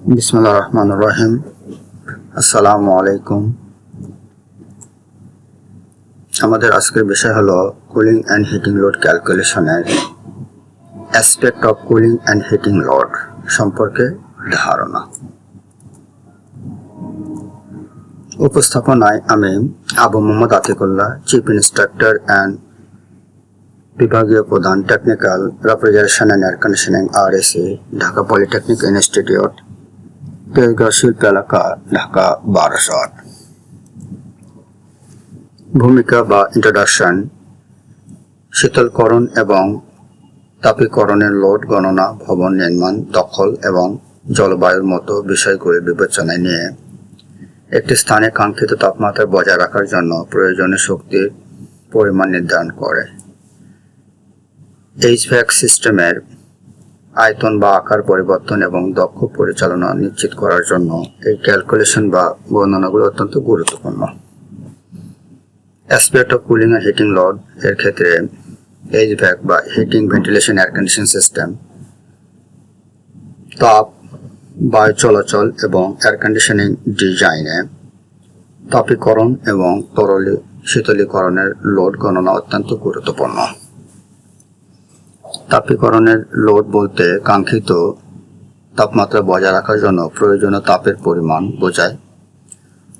রহমান রহিম আসসালামু আলাইকুম আমাদের আজকের বিষয় হলো cooling and heating load ক্যালকুলেশনের aspect of cooling and heating load সম্পর্কে ধারণা। উপস্থাপনায় আমি Abu Mohammad Atikullah chief instructor and বিভাগীয় প্রধান technical refrigeration and air conditioning R Dhaka polytechnic institute এলাকা, ঢাকা বারাসত। ভূমিকা বা ইন্ট্রোডাকশন শীতলকরণ এবং তাপীকরণের লোড গণনা, ভবন নির্মাণ, দখল এবং জলবায়ুর মতো বিষয়গুলি বিবেচনায় নিয়ে একটি স্থানে কাঙ্ক্ষিত তাপমাত্রা বজায় রাখার জন্য প্রয়োজনীয় শক্তির পরিমাণ নির্ধারণ করে। এইচভ্যাক সিস্টেমের আয়তন বা আকার পরিবর্তন এবং দক্ষ পরিচালনা নিশ্চিত করার জন্য এই ক্যালকুলেশন বা গণনাগুলো অত্যন্ত গুরুত্বপূর্ণ। Aspect of cooling and heating load এর ক্ষেত্রে এইচভ্যাক বা heating ventilation air condition system তাপ, বায়ু চলাচল এবং এয়ার কন্ডিশনিং ডিজাইনে তাপীকরণ এবং তরলী শীতলীকরণের লোড গণনা অত্যন্ত গুরুত্বপূর্ণ। তাপীকরণের লোড বলতে কাঙ্ক্ষিত তাপমাত্রা বজায় রাখার জন্য প্রয়োজনীয় তাপের পরিমাণ বোঝায়।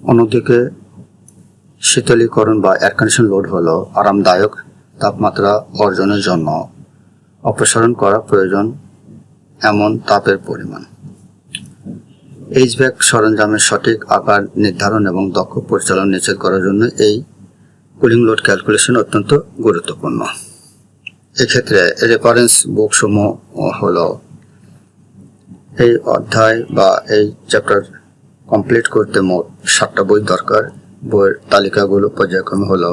অন্যদিকে শীতলীকরণ বা এয়ার কন্ডিশন লোড হলো আরামদায়ক তাপমাত্রা অর্জনের জন্য অপসারণ করা প্রয়োজন এমন তাপের পরিমাণ। এইচভ্যাক সরঞ্জামের সঠিক আকার নির্ধারণ এবং দক্ষ পরিচালনা নিশ্চিত করার জন্য এই কুলিং লোড ক্যালকুলেশন অত্যন্ত গুরুত্বপূর্ণ। এক্ষেত্রে রেফারেন্স বুক সমূহ হলো এই অধ্যায় বা এই চ্যাপ্টার কমপ্লিট করতে মোট সাতটা বই দরকার। বইয়ের তালিকাগুলো পর্যায়ক্রমে হল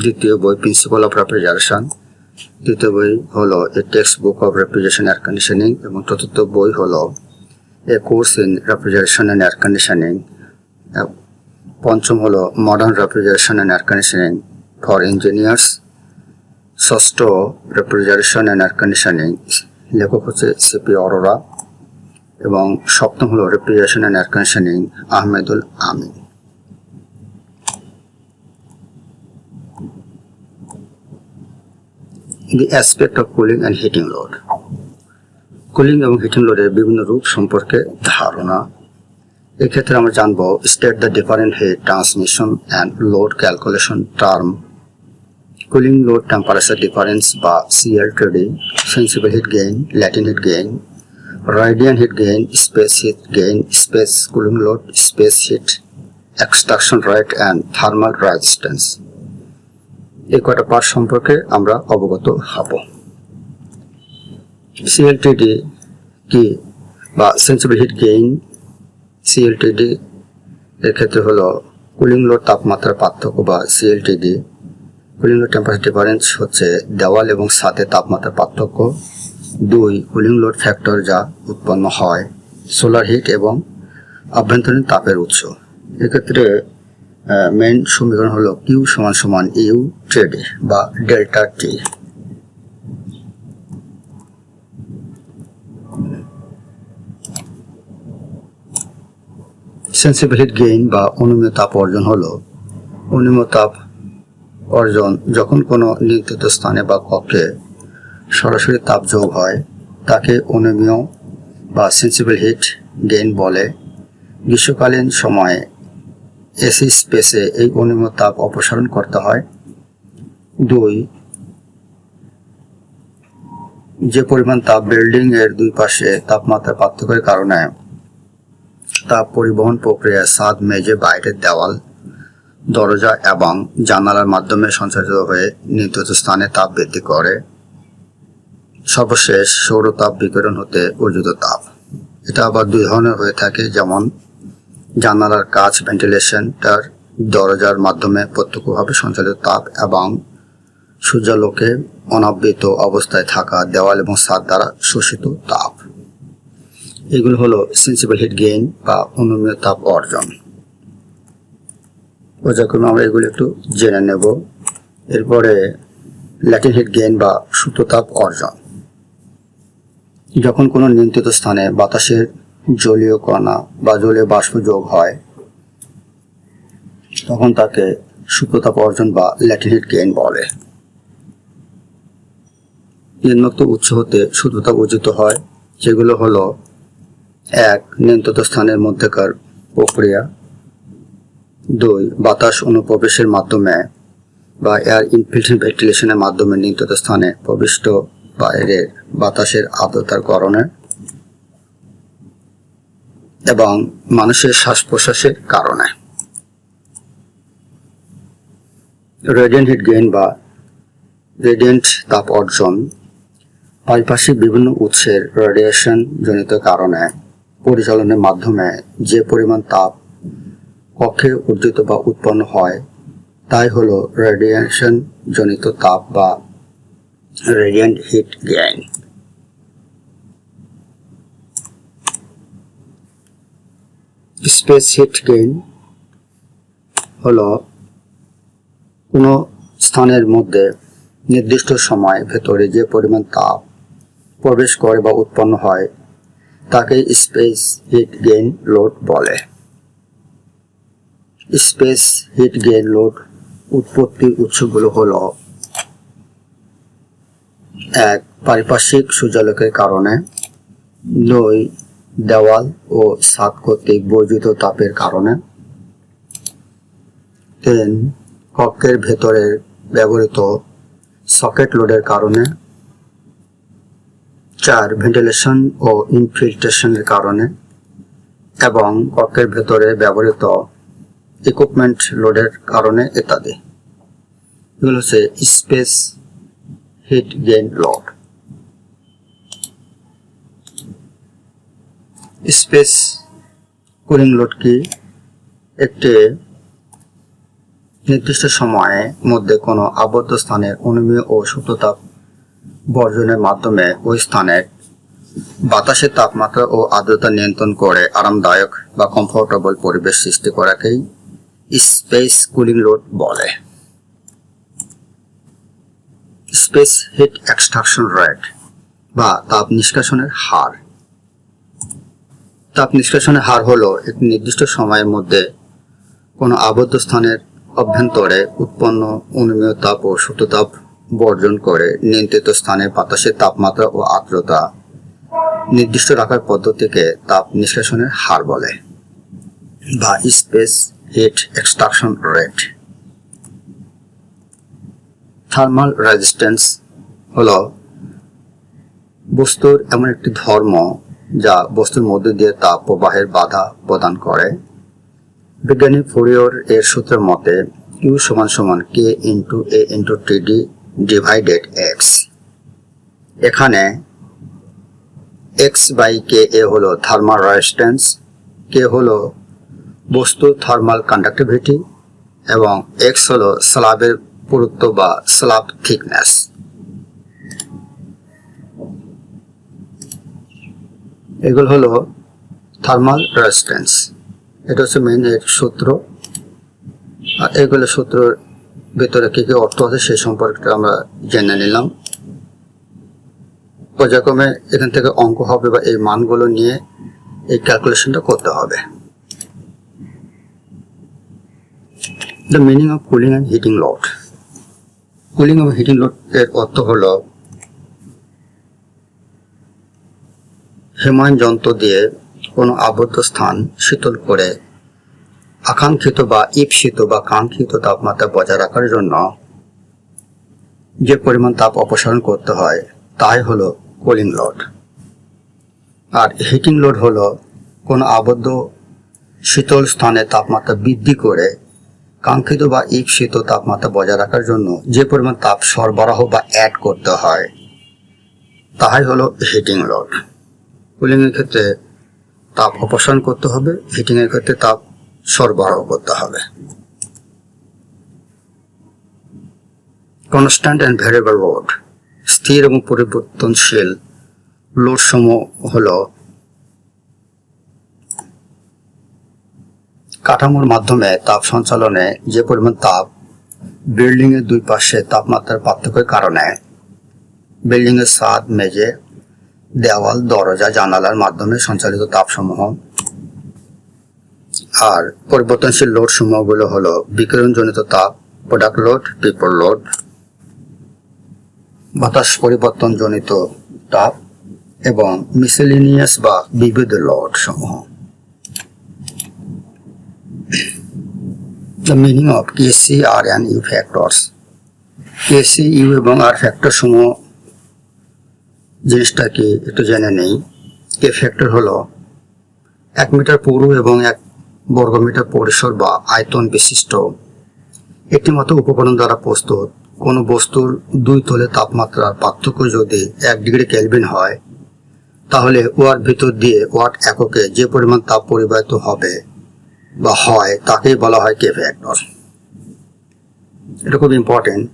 দ্বিতীয় বই প্রিন্সিপাল অফ রেফ্রিজারেশন দ্বিতীয় বই হল a text book of refrigeration air conditioning এবং চতুর্থ বই হল a course in refrigeration and air conditioning পঞ্চম হলো modern refrigeration and air conditioning for engineers ষষ্ঠ রেফ্রিজারেশন অ্যান্ড এয়ার কন্ডিশনিং লেখক হচ্ছে সিপি অরোরা এবং সপ্তম হলো refrigeration and air conditioning Ahmedul Amin. The aspect of cooling and heating load cooling এবং heating লোডের বিভিন্ন রূপ সম্পর্কে ধারণা। এক্ষেত্রে আমরা জানব state the different heat transmission and load calculation term cooling load temperature difference বা CLTD, sensible heat gain, latent heat gain, radiant heat gain, space heat gain, space cooling load, space heat, extraction rate and thermal resistance. এই কয়টা part সম্পর্কে আমরা অবগত হব সিএলটিডি কি বা sensible heat gain সিএলটিডি এর ক্ষেত্রে হলো কুলিং লোড তাপমাত্রার পার্থক্য বা CLTD cooling load temperature difference হচ্ছে দেওয়াল এবং সাথে তাপমাত্রার পার্থক্য। দুই কুলিং লোড ফ্যাক্টর যা উৎপন্ন হয় সোলার হিট এবং আভ্যন্তরীণ তাপের উৎস। এক্ষেত্রে মেন সমীকরণ হলো কিউ সমান সমান ইউ ট্রেডে বা delta T sensible heat gain বা অনুমীয় তাপ অর্জন হলো, অনুমীয় তাপ অর্জন যখন কোনো নির্দিষ্ট স্থানে বা কক্ষে সরাসরি তাপ যোগ হয়, তাকে অনুমীয় বা সেন্সিবল হিট গেইন বলে। গ্রীষ্মকালীন সময়ে এসি স্পেসে এই অনুমীয় তাপ অপসারণ করতে হয়। দুই, যে পরিমাণ তাপ বিল্ডিং এর দুই পাশে তাপমাত্রা পার্থক্যের কারণে তাপ পরিবহন প্রক্রিয়ায় সাদ মেজে বাইরের দেওয়াল দরজা এবং জানালার মাধ্যমে সঞ্চারিত হয়ে নির্দিষ্ট স্থানে তাপ বৃদ্ধি করে। সর্বশেষ সৌর তাপ বিকিরণ হতে অর্জিত তাপ। এটা আবার দুই ধরনের হয়ে থাকে, যেমন জানালার কাজ ভেন্টিলেশনটার দরজার মাধ্যমে প্রত্যক্ষভাবে সঞ্চালিত তাপ এবং সূর্যালোকে অনাবৃত অবস্থায় থাকা দেওয়াল এবং ছাদ দ্বারা শোষিত তাপ। এগুলো হলো সেন্সিবল হিট গেইন বা অনুমীয় তাপ অর্জন। পর্যায়ক্রমে আমরা এগুলো একটু জেনে নেব, এরপরে ল্যাটিন হিট গেইন বা সুতোতাপ অর্জন। যখন কোনো নিয়ন্ত্রিত স্থানে বাতাসের জলীয় কণা বা জলীয় বাষ্প যোগ হয়, তখন তাকে সুপ্রতাপ অর্জন বা ল্যাটিন হিট গেইন বলে। নিম্নোক্ত উৎস হতে শুদ্ধতা অর্জিত হয়, যেগুলো হলো, এক, নিয়ন্ত্রিত স্থানের মধ্যেকার প্রক্রিয়া দুই, বাতাস অনুপ্রবেশের মাধ্যমে বা এয়ার ইনফিল্ট্রেশন ভেন্টিলেশনের মাধ্যমে নিয়ন্ত্রিত স্থানে প্রবিষ্ট বাইরের বাতাসের আর্দ্রতার কারণে এবং মানুষের শ্বাস প্রশ্বাসের কারণে। রেডিয়েন্ট হিট গেইন বা রেডিয়েন্ট তাপ অর্জন পারিপার্শ্বিক বিভিন্ন উৎসের রেডিয়েশন জনিত কারণে পরিচালনের মাধ্যমে যে পরিমাণ তাপ কক্ষে অর্জিত বা উৎপন্ন হয়। তাই হলো রেডিয়েশন জনিত তাপ বা radiant heat gain space heat gain হলো কোনো স্থানের মধ্যে নির্দিষ্ট সময় ভেতরে যে পরিমাণ তাপ প্রবেশ করে বা উৎপন্ন হয়, তাকে স্পেস হিট গেইন লোড বলে। স্পেস হিট গেইন লোড উৎপত্তির উৎসগুলো হলো এক, পারিপার্শ্বিক সূর্যালোকের কারণে দুই দেওয়াল ও ছাদ কর্তৃক বর্জিত তাপের কারণে। তিন, কক্ষের ভেতরের ব্যবহৃত সকেট লোডের কারণে। চার, ভেন্টিলেশন ও ইনফিল্ট্রেশনের কারণে। এবং কক্ষের ভেতরে ব্যবহৃত ইকুইপমেন্ট লোডের কারণে ইত্যাদি এগুলো হচ্ছে space heat gain load space cooling load কি? একটি নির্দিষ্ট সময়ে মধ্যে কোনো আবদ্ধ স্থানের অনুমীয় ও সুপ্ততাপ বর্জনের মাধ্যমে ওই স্থানের বাতাসের তাপমাত্রা ও আর্দ্রতা নিয়ন্ত্রণ করে আরামদায়ক বা কমফোর্টেবল পরিবেশ সৃষ্টি করাকেই স্পেস কুলিং লোড বলে। স্পেস হিট এক্সট্রাকশন রেট বা তাপ নিষ্কাশনের হার। তাপ নিষ্কাশনের হার হলো একটি নির্দিষ্ট সময়ের মধ্যে কোনো আবদ্ধ স্থানের অভ্যন্তরে উৎপন্ন অনুমেয় তাপ ও সুততাপ বর্জন করে নিয়ন্ত্রিত স্থানে বাতাসের তাপমাত্রা ও আর্দ্রতা নির্দিষ্ট রাখার পদ্ধতিকে তাপ নিষ্কাশনের হার বলে বা space heat extraction rate thermal resistance হলো বস্তুর এমন একটি ধর্ম যা বস্তুর মধ্যে দিয়ে তাপ প্রবাহের বাধা প্রদান করে। বিজ্ঞানী ফুরিয়র এর সূত্রের মতে ইউ সমান সমান K into A into TD divided X এখানে এক্স বাই কে এ হলো থার্মাল রেজিস্ট্যান্স কে হলো বস্তুর থার্মাল কন্ডাক্টিভিটি এবং এক্স হলো স্ল্যাবের পুরুত্ব বা স্ল্যাব থিকনেস এগুলো হলো থার্মাল রেজিস্ট্যান্স এটা হচ্ছে মেন এর সূত্র। আর এগুলো সূত্রের ভেতরে কি কি অর্থ আছে সেই সম্পর্কে আমরা জেনে নিলাম। পর্যায়ক্রমে এখান থেকে অঙ্ক হবে বা এই মানগুলো নিয়ে এই ক্যালকুলেশনটা করতে হবে। The meaning of cooling and heating load cooling of heating load এর অর্থ হলো হিমায়ন যন্ত্র দিয়ে কোনো আবদ্ধ স্থান শীতল করে আকাঙ্ক্ষিত বা ঈপ্সিত বা কাঙ্ক্ষিত তাপমাত্রা বজায় রাখার জন্য যে পরিমাণ তাপ অপসারণ করতে হয়, তাই হলো কুলিং লোড আর হিটিং লোড হলো কোনো আবদ্ধ শীতল স্থানে তাপমাত্রা বৃদ্ধি করে কাঙ্ক্ষিত বা ঈপ্সিত তাপমাত্রা বজায় রাখার জন্য যে পরিমাণ তাপ সরবরাহ বা অ্যাড করতে হয়, তাহাই হলো হিটিং লোড কুলিং এর ক্ষেত্রে তাপ অপসারণ করতে হবে হিটিং এর ক্ষেত্রে তাপ সরবরাহ করতে হবে। কনস্ট্যান্ট অ্যান্ড ভ্যারিয়েবল লোড স্থির এবং পরিবর্তনশীল লোড সমূহ হল কাঠামোর মাধ্যমে তাপ সঞ্চালনে যে পরিমাণ তাপ বিল্ডিং এর দুই পাশে তাপমাত্রার পার্থক্যের কারণে বিল্ডিং এর ছাদ মেঝে, দেওয়াল, দরজা, জানালার মাধ্যমে সঞ্চালিত তাপসমূহ। আর পরিবর্তনশীল লোড সমূহগুলো হলো বিকিরণজনিত তাপ প্রোডাক্ট লোড পিপল লোড বাতাস পরিবর্তনজনিত তাপ এবং মিসেলিনিয়াস বা বিবিধ লোড সমূহ। The meaning of KC, R and U factors. KC, U এবং R ফ্যাক্টর সমূহ জিনিসটা কি একটু জেনে নেই। কে ফ্যাক্টর হলো এক মিটার পুরু এবং এক বর্গমিটার পরিসর বা আয়তন বিশিষ্ট। একটি মতো উপকরণ দ্বারা প্রস্তুত। কোনো বস্তুর দুই তলে তাপমাত্রার পার্থক্য যদি এক ডিগ্রি কেলভিন হয় তাহলে ওয়ার ভিতর দিয়ে ওয়াট এককে যে পরিমাণ তাপ পরিবাহিত হবে বা হয়, তাকেই বলা হয় কে ফ্যাক্টর এটা খুব ইম্পর্টেন্ট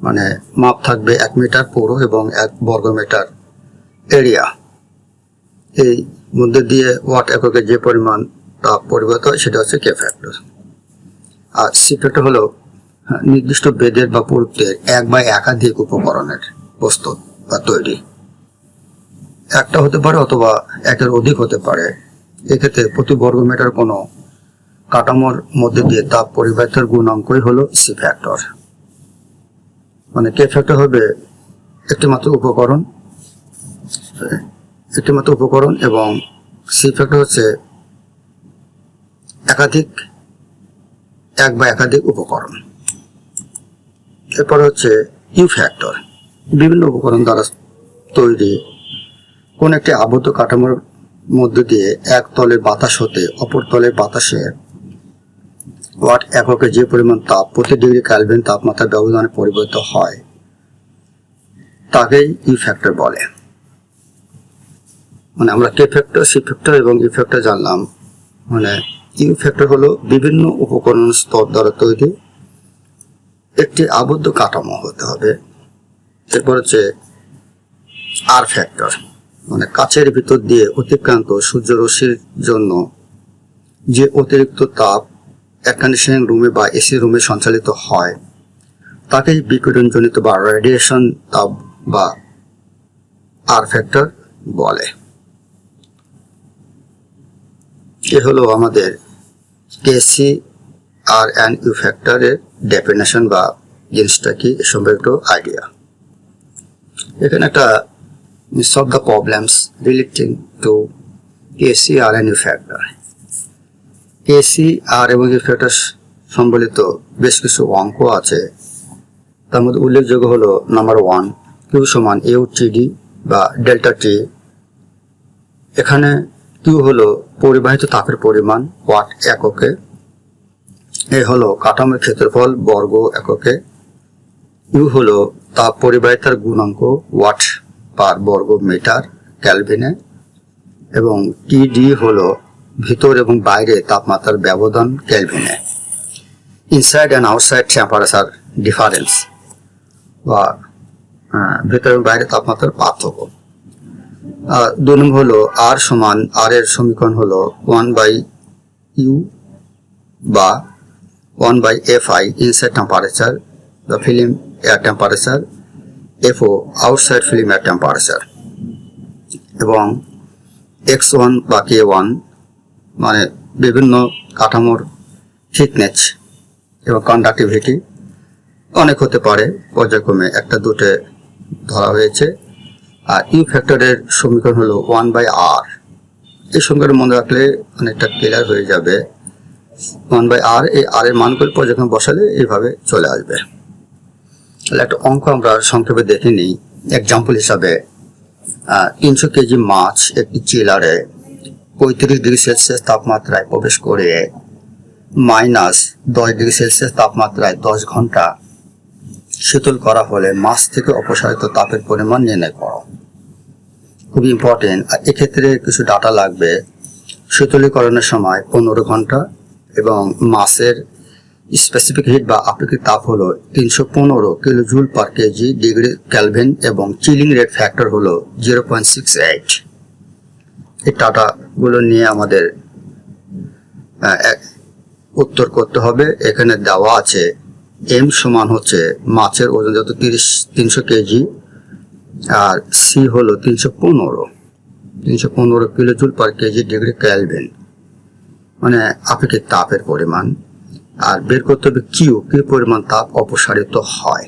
মানে মাপ থাকবে এক মিটার পুরো এবং এক বর্গ মিটার এরিয়া এই মধ্যে দিয়ে ওয়াট এককে যে পরিমাণ তাপ পরিবর্তন হয়, সেটা হচ্ছে কে ফ্যাক্টর আর সি ফ্যাক্টর হলো, নির্দিষ্ট বেদের বা পুরুত্বের এক বা একাধিক উপকরণের প্রস্তুত বা তৈরি। একটা হতে পারে অথবা একের অধিক হতে পারে। এক্ষেত্রে প্রতি বর্গ মিটার কোনো কাঠামোর মধ্যে দিয়ে তাপ পরিবাহিতার গুণাঙ্কই হলো সি ফ্যাক্টর। মানে কে ফ্যাক্টর হবে? একটি মাত্র উপকরণ, একটি মাত্র উপকরণ এবং সি ফ্যাক্টর হচ্ছে একাধিক, এক বা একাধিক উপকরণ। এরপর হচ্ছে ইউ ফ্যাক্টর। বিভিন্ন উপকরণ দ্বারা তৈরি কোন একটি আবদ্ধ কাঠামোর মধ্য দিয়ে এক তলের বাতাস হতে অপর তলের বাতাসে ওয়াট এককে যে পরিমাণ তাপ প্রতি ডিগ্রি ক্যালভিন তাপমাত্রা ব্যবধানে পরিবর্তিত হয়, তাকেই ই ফ্যাক্টর বলে। মানে আমরা কে ফ্যাক্টর সি ফ্যাক্টর এবং ই ফ্যাক্টর জানলাম। মানে ইউ ফ্যাক্টর হলো বিভিন্ন উপকরণ স্তর দ্বারা তৈরি একটি আবদ্ধ কাঠামো হতে হবে। এরপর হচ্ছে আর ফ্যাক্টর মানে কাচের ভিতর দিয়ে অতিক্রান্ত সূর্যরশ্মির জন্য যে অতিরিক্ত তাপ এয়ার কন্ডিশনিং রুমে বা এসি রুমে সঞ্চালিত হয়। তাকেই বিকিরণজনিত বা রেডিয়েশন তাপ বা আর ফ্যাক্টর বলে। এ হলো আমাদের কেসি আর অ্যান্ড ইউ ফ্যাক্টরের ডেফিনেশন বা জিনিসটা কি, এ সম্পর্কে আইডিয়া এখানে একটা solve the problems relating to KC R and U factor. KC R এবং U সম্বলিত বেশ কিছু অঙ্ক আছে। তার মধ্যে উল্লেখযোগ্য হলো নাম্বার ওয়ান কিউ সমান ইউ টিডি বা ডেল্টা টি এখানে কিউ হলো পরিবাহিত তাপের পরিমাণ ওয়াট এককে। এ হলো কাঠামোর ক্ষেত্রফল বর্গ এককে। ইউ হলো তাপ পরিবাহিতার গুণাঙ্ক ওয়াট পার বর্গ মিটার ক্যালভিনে এবং টিডি হলো ভিতর এবং বাইরে তাপমাত্রার ব্যবধান ক্যালভিনে inside and outside temperature difference বা ভিতর এবং বাইরে তাপমাত্রার পার্থক্য। দুই নম্বর হলো আর সমান আর এর সমীকরণ হলো ওয়ান বাই ইউ বা one by F I inside temperature the film air temperature FO outside film air temperature এবং এক্স ওয়ান বা কে ওয়ান মানে বিভিন্ন কাঠামোর থিকনেস এবং কন্ডাক্টিভিটি অনেক হতে পারে। পর্যায়ক্রমে একটা দুটে ধরা হয়েছে। আর ইউ ফ্যাক্টরের সমীকরণ হলো ওয়ান বাই আর এই সমীকরণ মনে রাখলে অনেকটা ক্লিয়ার হয়ে যাবে। ওয়ান বাই আর এই আর এর মানগুলো পর্যবেক্ষণ বসালে এইভাবে চলে আসবে। তাহলে একটা অঙ্ক আমরা সংক্ষেপে দেখে নিই। এক্সাম্পল হিসাবে তিনশো কেজি মাছ একটি চিলারে পঁয়ত্রিশ ডিগ্রি সেলসিয়াস তাপমাত্রায় প্রবেশ করে মাইনাস দশ ডিগ্রি সেলসিয়াস তাপমাত্রায় দশ ঘণ্টা শীতল করা হলে মাছ থেকে অপসারিত তাপের পরিমাণ নির্ণয় করো। খুবই ইম্পর্টেন্ট আর এক্ষেত্রে কিছু ডাটা লাগবে। শীতলীকরণের সময় পনেরো ঘণ্টা এবং মাছের স্পেসিফিক হিট বা আপেক্ষিক তাপ হলো তিনশো পনেরো kilojoule per kg degree Kelvin এবং চিলিং রেট ফ্যাক্টর হলো জিরো পয়েন্ট সিক্স এইট এই টাটাগুলো নিয়ে আমাদের উত্তর করতে হবে। এখানে দেওয়া আছে এম সমান হচ্ছে মাছের ওজন যত তিরিশ, তিনশো কেজি, আর সি হলো তিনশো পনেরো। তিনশো পনেরো kilojoule per kg degree Kelvin মানে আপেক্ষিক তাপের পরিমাণ? আর বের করতে হবে কিউ কি পরিমাণ তাপ অপসারিত হয়।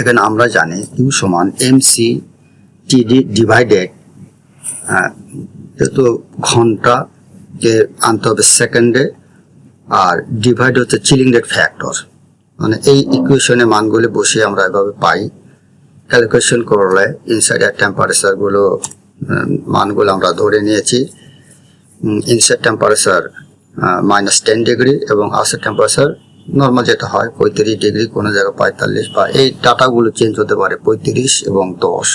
এখানে আমরা জানি কিউ সমান এম সি টিডি ডিভাইডেড যেহেতু ঘন্টাকে আনতে হবে সেকেন্ডে, আর ডিভাইড হচ্ছে চিলিং রেট ফ্যাক্টর মানে এই ইকুয়েশনে মানগুলি বসে আমরা এভাবে পাই। ক্যালকুলেশন করলে ইনসাইডের টেম্পারেচারগুলো মানগুলো আমরা ধরে নিয়েছি। Inside temperature minus ten degree এবং আউটসাইড টেম্পারেচার নর্মাল যেটা হয় পঁয়ত্রিশ ডিগ্রি কোনো জায়গায় পঁয়তাল্লিশ বা এই ডাটাগুলো চেঞ্জ হতে পারে পঁয়ত্রিশ এবং দশ।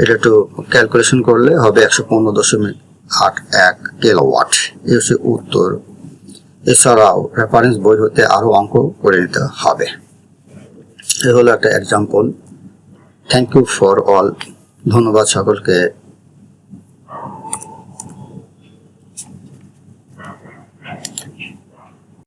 এটা একটু ক্যালকুলেশন করলে হবে একশো পনেরো দশমিক আট এক কিলোওয়াট এ হচ্ছে উত্তর। এছাড়াও রেফারেন্স বই হতে আরও অঙ্ক করে নিতে হবে। এ হলো একটা example thank you for all ধন্যবাদ সকলকে।